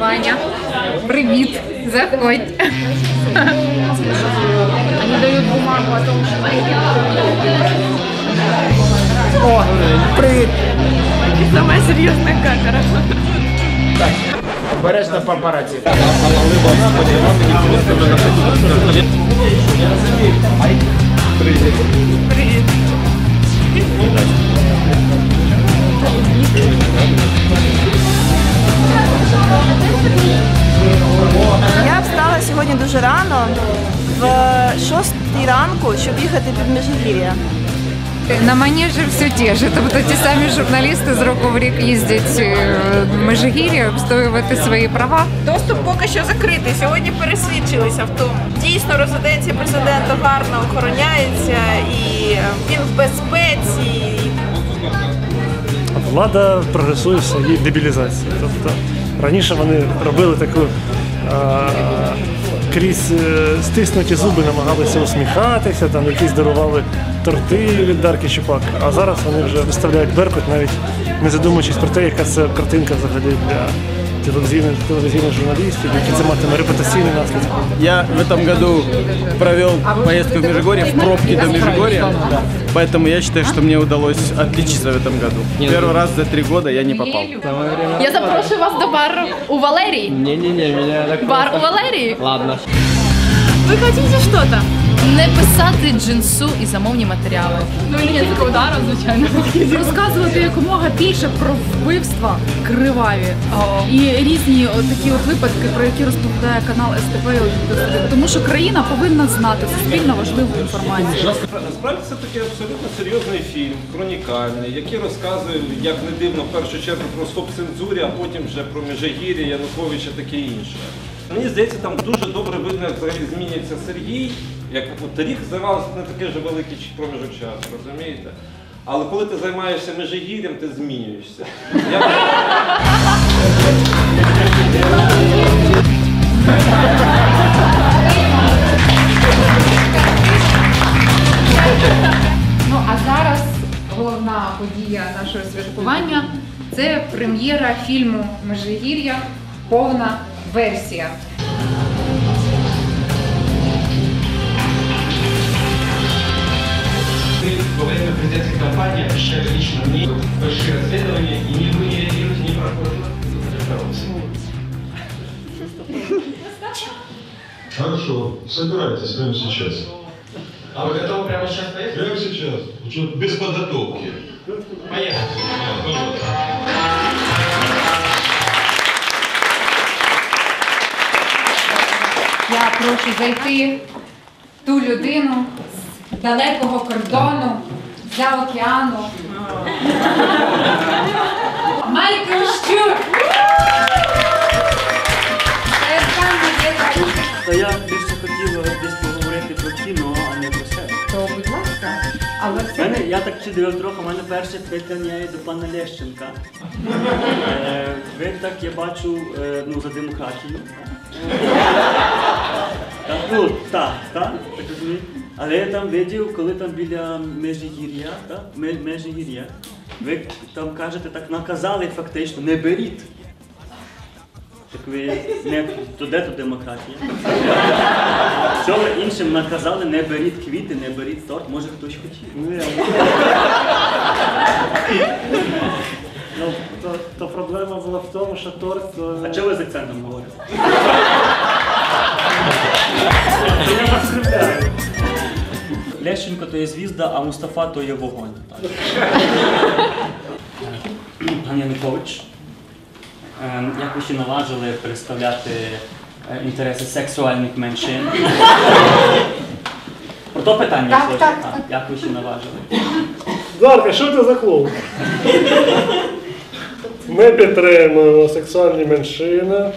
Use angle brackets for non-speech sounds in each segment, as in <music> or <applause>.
Ваня. Привіт. Заходь. Они дают бумагу о том, что... О, привіт! Самая серьезная камера. Обережно папараці. Я в 6 ранку, щоб їхати під Межигір'я. На манежі все те ж. Тобто ті самі журналісти з року в рік їздять е, в Межигір'я, обстоювати свої права. Доступ поки що закритий. Сьогодні пересвідчилися в тому. Дійсно, резиденція президента гарно охороняється і е, він в безпеці. Влада прогресує в своїй дебілізації. Тобто раніше вони робили таку а, крізь е, стиснуті зуби, намагалися усміхатися, там якісь дарували торти від Дарки Чупак. А зараз вони вже виставляють Беркут, навіть не задумуючись про те, яка це картинка взагалі для телевізійних, телевізійних журналістів, які це матиме репутаційні наслідки. Я в этом году провел поездку в Межигорье, в пробке до Межигорья, поэтому я считаю, что мне удалось отличиться в этом году. Первый раз за три года я не попал. Я запрошую вас до бару у Валерії. Не-не-не, меня так Бар у просто- Валерії. Ладно. Ви хочете що-то? Не писати джинсу і замовні матеріали. Ну і не такого удару, звичайно. розказувати якомога більше про вбивства криваві і різні от такі от випадки, про які розповідає канал СТП. Тому що країна повинна знати суспільно важливу інформацію. Насправді це такий абсолютно серйозний фільм, хронікальний, який розказує, як не дивно, в першу чергу про стоп-цензурі, а потім вже про Межигір'я, Януковича, таке інше. Мені здається, там дуже добре видно, як змінюється Сергій. Як от рік здавалося не такий же великий проміжок часу, розумієте? Але коли ти займаєшся Межигір'ям, ти змінюєшся. Ну а зараз головна подія нашого святкування це прем'єра фільму Межигір'я, повна версія. президентской кампании обещали лично мне большие расследования, и ни вы не реагируете, ни прокуратура, ни коррупции. Хорошо, собирайтесь прямо сейчас. А вы готовы прямо сейчас поехать? Прямо сейчас, Причем без подготовки. Поехали. Да, пожалуйста. Я прошу зайти ту людину з далекого кордону, за океану. Майкл Щур! Та я більше хотів десь поговорити про кіно, а не про себе. То, будь ласка, але В Мене, я так чудив трохи, у мене перше питання є до пана Лещенка. Е, ви так, я бачу, е, ну, за демократію. Так, ну, так, так. Але я там видів, коли там біля Межигір'я, так, Ме- Межигір'я, ви там кажете, так наказали фактично, не беріть. Так ви не то де то демократія? Що ви іншим наказали, не беріть квіти, не беріть торт, може хтось хотів. Ну, то, то проблема була в тому, що торт. е, А чого ви з акцентом говорите? <laughs> Лещенко то є звізда, а Мустафа то є вогонь. Пан Янукович, ем, як ви ще наважили представляти е, інтереси сексуальних меншин? Про то питання Так, так, так. Як ви ще наважили? Зарка, що ти за клоун? Ми підтримуємо сексуальні меншини.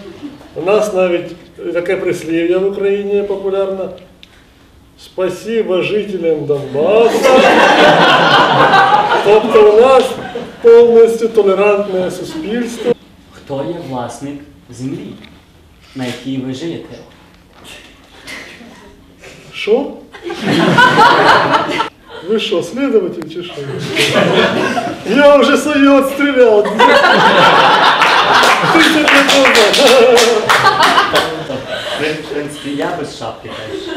У нас навіть таке прислів'я в Україні популярне. Спасибо жителям Донбасу. Тобто у нас повністю толерантне суспільство. Хто є власник землі, на якій ви живете? Що? Ви що, слідователь чи що? Я вже свою відстріляв. 30 Більше прикольно. В принципі, я без шапки теж.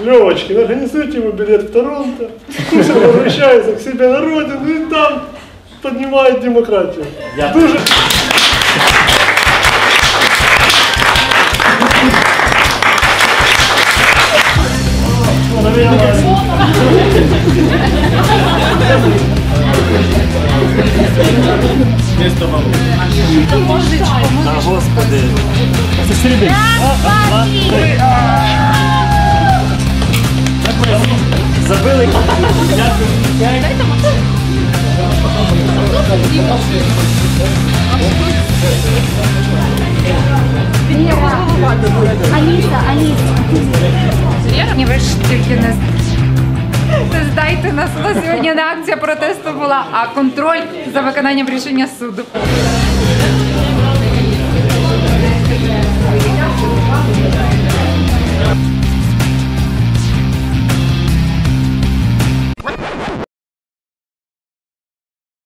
Левочкин, организуйте ему билет в Торонто. Пусть он возвращается к себе на родину и там поднимает демократию. Дуже... А, Це середина. Забили. Дякую. Аліса, не здайте нас. У нас сьогодні не акція протесту була, а контроль за виконанням рішення суду.